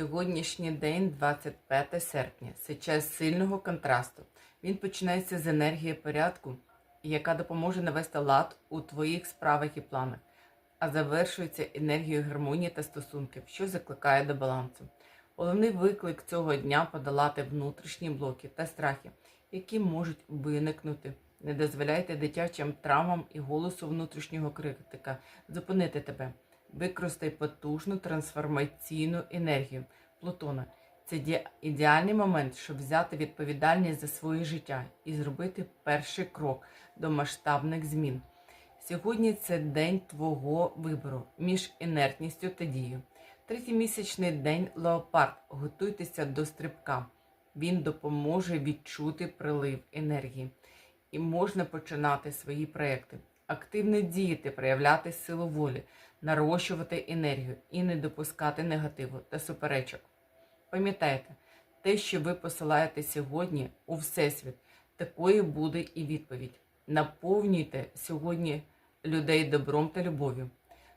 Сьогоднішній день, 25 серпня, це час сильного контрасту. Він починається з енергії порядку, яка допоможе навести лад у твоїх справах і планах, а завершується енергією гармонії та стосунків, що закликає до балансу. Головний виклик цього дня подолати внутрішні блоки та страхи, які можуть виникнути. Не дозволяйте дитячим травмам і голосу внутрішнього критика зупинити тебе. Використай потужну трансформаційну енергію Плутона. Це ідеальний момент, щоб взяти відповідальність за своє життя і зробити перший крок до масштабних змін. Сьогодні це день твого вибору між інертністю та дією. Третій місячний день леопард. Готуйтеся до стрибка. Він допоможе відчути прилив енергії. І можна починати свої проекти, активно діяти, проявляти силу волі, нарощувати енергію і не допускати негативу та суперечок. Пам'ятайте, те, що ви посилаєте сьогодні у Всесвіт, такою буде і відповідь. Наповнюйте сьогодні людей добром та любов'ю.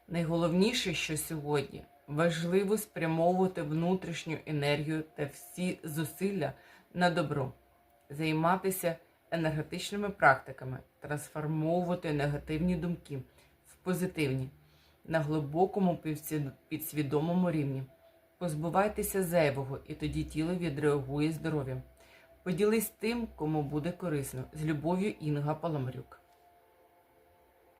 Найголовніше, що сьогодні важливо спрямовувати внутрішню енергію та всі зусилля на добро, займатися енергетичними практиками, трансформовувати негативні думки в позитивні на глибокому підсвідомому рівні. Позбувайтеся зайвого, і тоді тіло відреагує здоров'ям. Поділись тим, кому буде корисно. З любов'ю Інга Паламарюк.